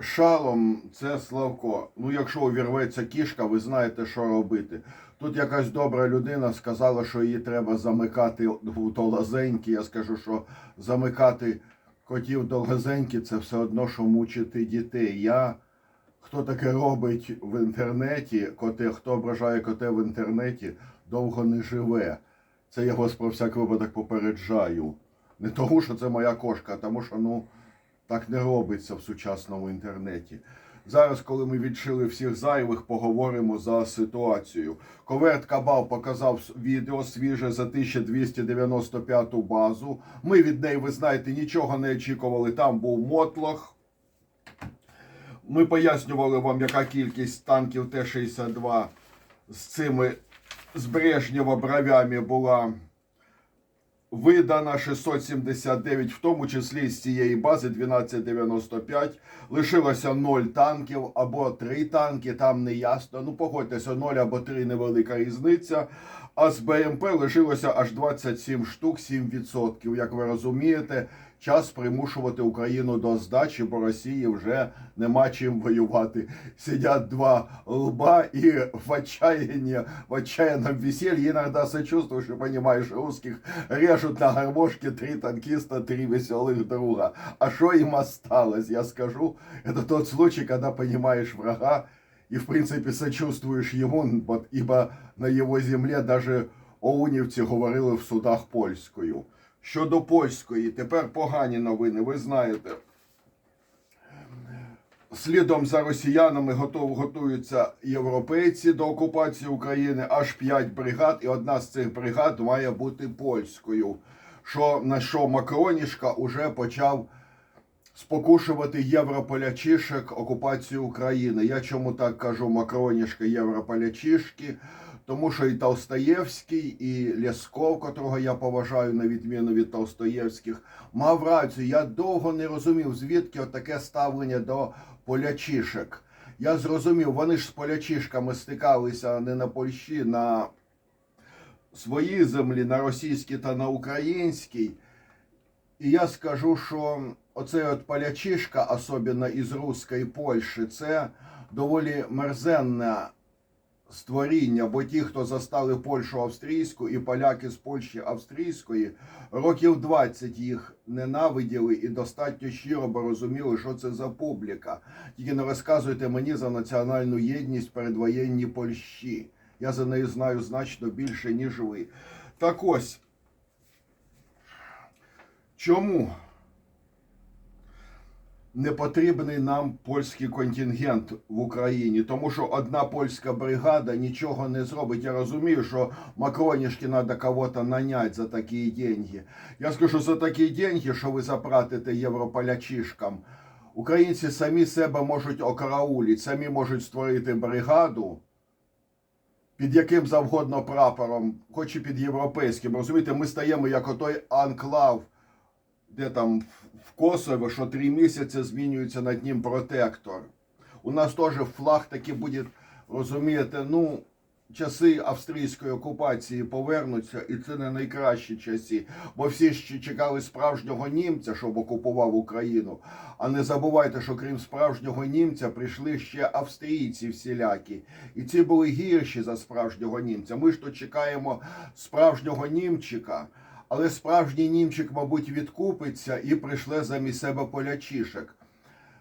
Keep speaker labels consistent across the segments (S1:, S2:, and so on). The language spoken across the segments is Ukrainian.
S1: шалом це Славко. Ну, якщо увірветься кішка, ви знаєте, що робити. Тут якась добра людина сказала, що її треба замикати в долазеньки. Я скажу, що замикати котів долазеньки це все одно, що мучити дітей. Я хто таке робить в інтернеті, коте, хто ображає коте в інтернеті, довго не живе. Це я вас про всяк випадок попереджаю. Не тому, що це моя кошка, а тому що ну так не робиться в сучасному інтернеті. Зараз, коли ми відшили всіх зайвих, поговоримо за ситуацію. Коверт Кабал показав відео свіже за 1295 базу. Ми від неї, ви знаєте, нічого не очікували. Там був мотлох. Ми пояснювали вам, яка кількість танків Т-62 з цими з Брежнєва бровями була видана 679, в тому числі з цієї бази 1295. Лишилося 0 танків або 3 танки, там не ясно. Ну, погодьтеся, 0 або 3 невелика різниця. А з БМП лишилося аж 27 штук, 7%. Як ви розумієте, час примушувати Україну до здачі, бо Росії вже нема чим воювати. Сидять два лба і в отчаянии, в отчаянном веселье иногда сочувствуешь и понимаешь, русских режут на гармошке три танкиста, три веселых друга. А что им осталось, я скажу, это тот случай, когда понимаешь врага и, в принципе, сочувствуешь ему, ибо на его земле даже оунівці говорили в судах польською. Щодо польської, тепер погані новини, ви знаєте. Слідом за росіянами готов, готуються європейці до окупації України аж 5 бригад, і одна з цих бригад має бути польською. Що, на що Макронішка уже почав спокушувати європолячишек окупацію України. Я чому так кажу Макронішка європолячишки? Тому що і Толстоєвський, і Лясков, котрого я поважаю на відміну від Толстоєвських, мав рацію. Я довго не розумів, звідки таке ставлення до полячишек. Я зрозумів, вони ж з полячишками стикалися не на Польщі, на своїй землі, на російській та на українській. І я скажу, що оцей от полячишка, особливо із руської Польщі, це доволі мерзенне створіння, бо ті, хто застали Польщу австрійську і поляки з Польщі австрійської, років 20 їх ненавиділи і достатньо щиро, бо розуміли, що це за публіка. Тільки не розказуйте мені за національну єдність передвоєнні Польщі. Я за неї знаю значно більше, ніж ви. Так ось. Чому не потрібний нам польський контингент в Україні? Тому що одна польська бригада нічого не зробить. Я розумію, що Макронішки треба кого-то наняти за такі деньги. Я скажу за такі деньги, що ви заплатите європолячишкам. Українці самі себе можуть окараулити, самі можуть створити бригаду під яким завгодно прапором, хоч і під європейським. Розумієте, ми стаємо як отой анклав, де там в- Косово, що три місяці змінюється над ним протектор. У нас теж флаг таки буде, розумієте, ну, часи австрійської окупації повернуться, і це не найкращі часи. Бо всі ще чекали справжнього німця, щоб окупував Україну. А не забувайте, що крім справжнього німця прийшли ще австрійці всілякі. І ці були гірші за справжнього німця. Ми ж тут чекаємо справжнього німчика. Але справжній німчик, мабуть, відкупиться і прийшле замість себе полячишек.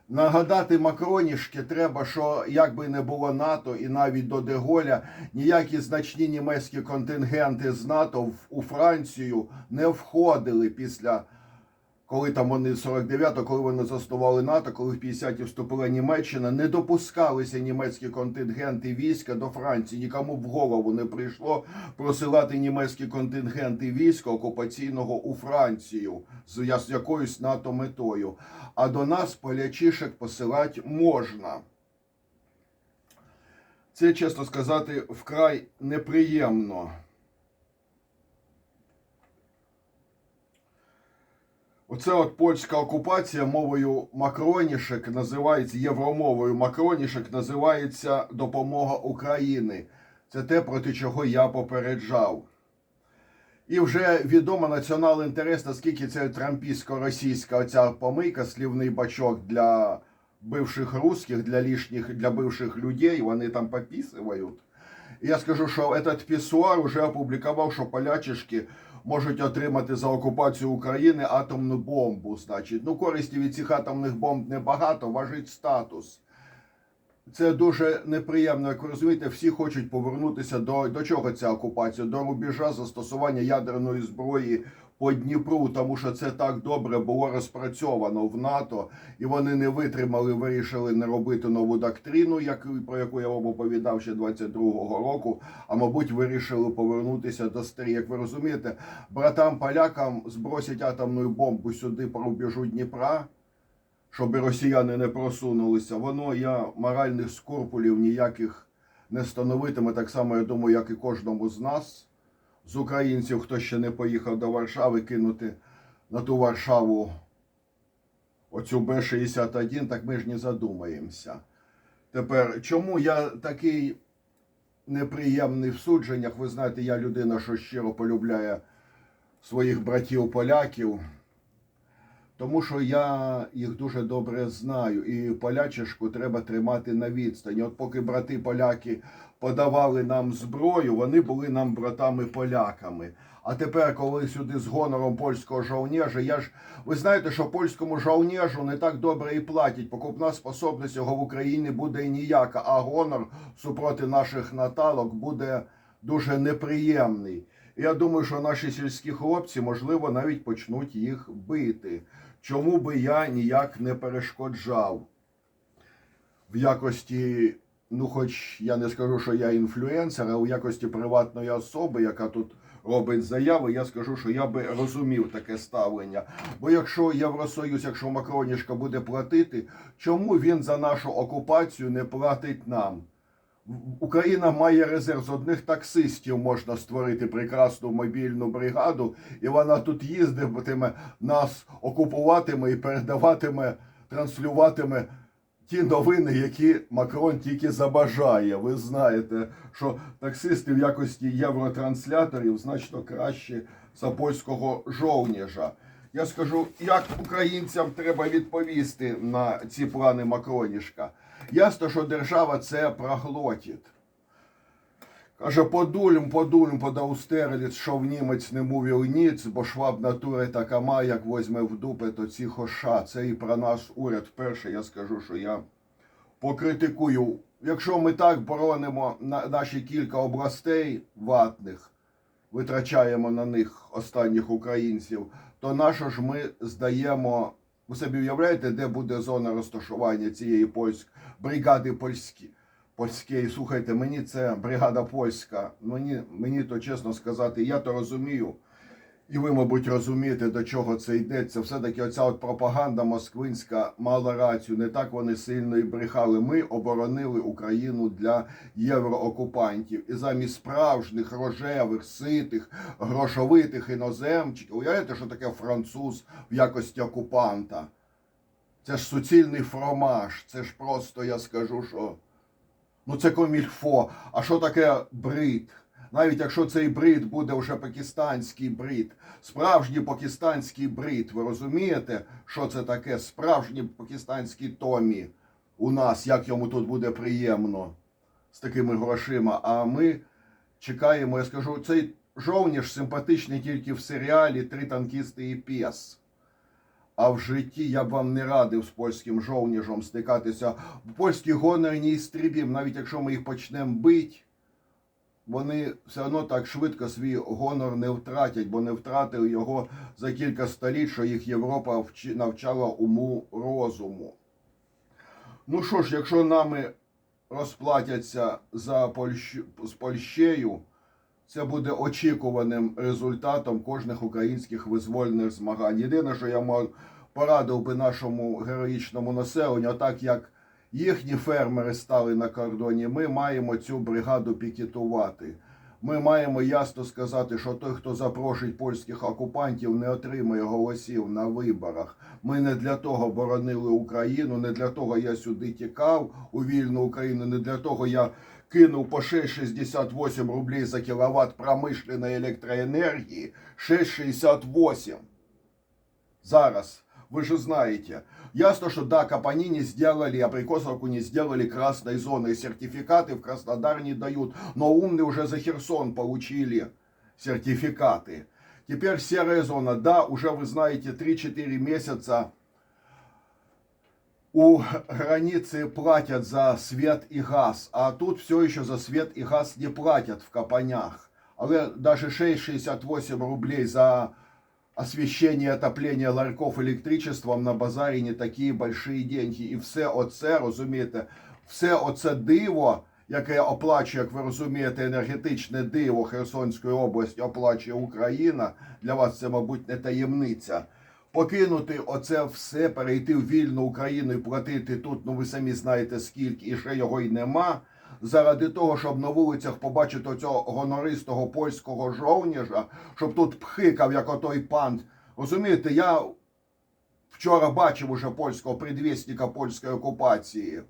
S1: Нагадати Макронішки треба, що як би не було НАТО і навіть до Деголя, ніякі значні німецькі контингенти з НАТО у Францію не входили після, коли там вони 49-го, коли вони заснували НАТО, коли в 50-ті вступила Німеччина, не допускалися німецькі контингенти війська до Франції. Нікому в голову не прийшло просилати німецькі контингенти війська окупаційного у Францію з якоюсь НАТО метою. А до нас полячишек посилати можна. Це, чесно сказати, вкрай неприємно. Оце от польська окупація мовою макронішек називається євромовою макронішек називається допомога України. Це те, проти чого я попереджав. І вже відомо національний інтерес, наскільки це трампійсько-російська оця помийка, слівний бачок для бивших русських, для лишніх, для бивших людей, вони там пописують. Я скажу, що этот пісуар вже опублікував, що полячишки можуть отримати за окупацію України атомну бомбу. Значить, ну користі від цих атомних бомб небагато, важить статус. Це дуже неприємно, як ви розумієте, всі хочуть повернутися до, до чого ця окупація? До рубежа застосування ядерної зброї по Дніпру, тому що це так добре було розпрацьовано в НАТО, і вони не витримали, вирішили не робити нову доктрину, як, про яку я вам оповідав ще 22-го року. А мабуть, вирішили повернутися до старі. Як ви розумієте, братам полякам збросять атомну бомбу сюди по рубежу Дніпра щоб росіяни не просунулися, воно я моральних скрупулів ніяких не становитиме. Так само, я думаю, як і кожному з нас, з українців, хто ще не поїхав до Варшави, кинути на ту Варшаву оцю Б-61, так ми ж не задумаємося. Тепер, чому я такий неприємний в судженнях? Ви знаєте, я людина, що щиро полюбляє своїх братів поляків. Тому що я їх дуже добре знаю, і полячишку треба тримати на відстані. От поки брати поляки подавали нам зброю, вони були нам братами поляками. А тепер, коли сюди з гонором польського жовнежа, я ж ви знаєте, що польському жовнежу не так добре і платять. Покупна способність його в Україні буде ніяка, а гонор супроти наших наталок буде дуже неприємний. Я думаю, що наші сільські хлопці, можливо, навіть почнуть їх бити. Чому би я ніяк не перешкоджав в якості, ну, хоч я не скажу, що я інфлюенсер, а у якості приватної особи, яка тут робить заяви, я скажу, що я би розумів таке ставлення. Бо якщо Євросоюз, якщо Макронішка буде платити, чому він за нашу окупацію не платить нам? Україна має резерв з одних таксистів можна створити прекрасну мобільну бригаду, і вона тут їздитиме, нас окупуватиме і передаватиме, транслюватиме ті новини, які Макрон тільки забажає. Ви знаєте, що таксисти в якості євротрансляторів значно краще за польського жовніжа. Я скажу, як українцям треба відповісти на ці плани Макронішка. Ясно, що держава це проглотить. Каже, подулем, подулем, подавстерліць, що в німець не мовив ніц, бо шваб натури така має, як возьме в дупи, то ці хоша. Це і про наш уряд вперше я скажу, що я покритикую. Якщо ми так боронимо наші кілька областей ватних, витрачаємо на них останніх українців, то нащо ж ми здаємо, ви собі уявляєте, де буде зона розташування цієї польсь... бригади польські? Польські, слухайте, мені це бригада польська. Мені, мені то чесно сказати, я то розумію. І ви, мабуть, розумієте, до чого це йдеться. Все-таки оця от пропаганда москвинська мала рацію. Не так вони сильно і брехали. Ми оборонили Україну для євроокупантів. І замість справжніх рожевих, ситих, грошовитих іноземчиків. Уявляєте, що таке француз в якості окупанта? Це ж суцільний фромаж. Це ж просто, я скажу, що. Ну це комільфо. А що таке брит? Навіть якщо цей брит буде вже пакистанський брит, справжній пакистанський брит, ви розумієте, що це таке? Справжній пакистанський Томі у нас, як йому тут буде приємно з такими грошима. А ми чекаємо, я скажу, цей жовніш симпатичний тільки в серіалі Три танкісти і п'єс. А в житті я б вам не радив з польським жовніжом стикатися. Польські гонорні істрібів, навіть якщо ми їх почнемо бити, вони все одно так швидко свій гонор не втратять, бо не втратили його за кілька століть, що їх Європа навчала уму розуму. Ну що ж, якщо нами розплатяться за Польщ... з Польщею, це буде очікуваним результатом кожних українських визвольних змагань. Єдине, що я порадив би нашому героїчному населенню, так як їхні фермери стали на кордоні, ми маємо цю бригаду пікетувати. Ми маємо ясно сказати, що той, хто запрошує польських окупантів, не отримує голосів на виборах. Ми не для того боронили Україну, не для того я сюди тікав у вільну Україну, не для того я кинув по 6,68 рублей за кіловат промишленої електроенергії. 6,68. Зараз Вы же знаете. Ясно, что да, Капани не сделали, Абрикосовку не сделали красной зоной. Сертификаты в Краснодар не дают. Но умные уже за Херсон получили сертификаты. Теперь серая зона. Да, уже вы знаете, 3-4 месяца у границы платят за свет и газ, а тут все еще за свет и газ не платят в Капанях. Але даже 6,68 рублей за освещение, отопление ларьков электричеством на базарі не такі большие деньги. І все оце, розумієте, все оце диво, яке оплачує, як ви розумієте, енергетичне диво Херсонської області оплачує Україна. Для вас це, мабуть, не таємниця. Покинути оце все, перейти в вільну Україну і платити тут, ну ви самі знаєте скільки, і ще його й нема. Заради того, щоб на вулицях побачити цього гонористого польського жовніжа, щоб тут пхикав, як отой пан. Розумієте, я вчора бачив уже польського предвісника польської окупації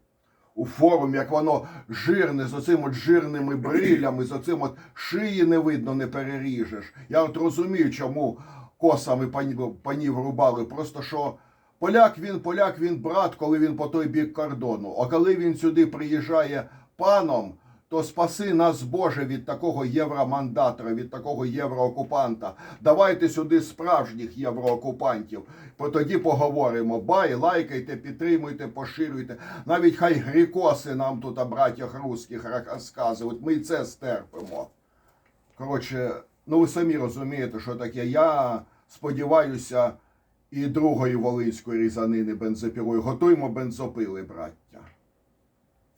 S1: у форумі, як воно жирне, з оцим от жирними брилями, з оцим от шиї не видно, не переріжеш. Я от розумію, чому косами панів, панів рубали. Просто що поляк він, поляк він брат, коли він по той бік кордону. А коли він сюди приїжджає паном, то спаси нас, Боже, від такого євромандатора, від такого євроокупанта. Давайте сюди справжніх євроокупантів. Тоді поговоримо. Бай, лайкайте, підтримуйте, поширюйте. Навіть хай грікоси нам тут о братях русських розказують. Ми це стерпимо. Коротше, ну ви самі розумієте, що таке. Я сподіваюся, і другої волинської різанини бензопілою. Готуємо бензопили, браття.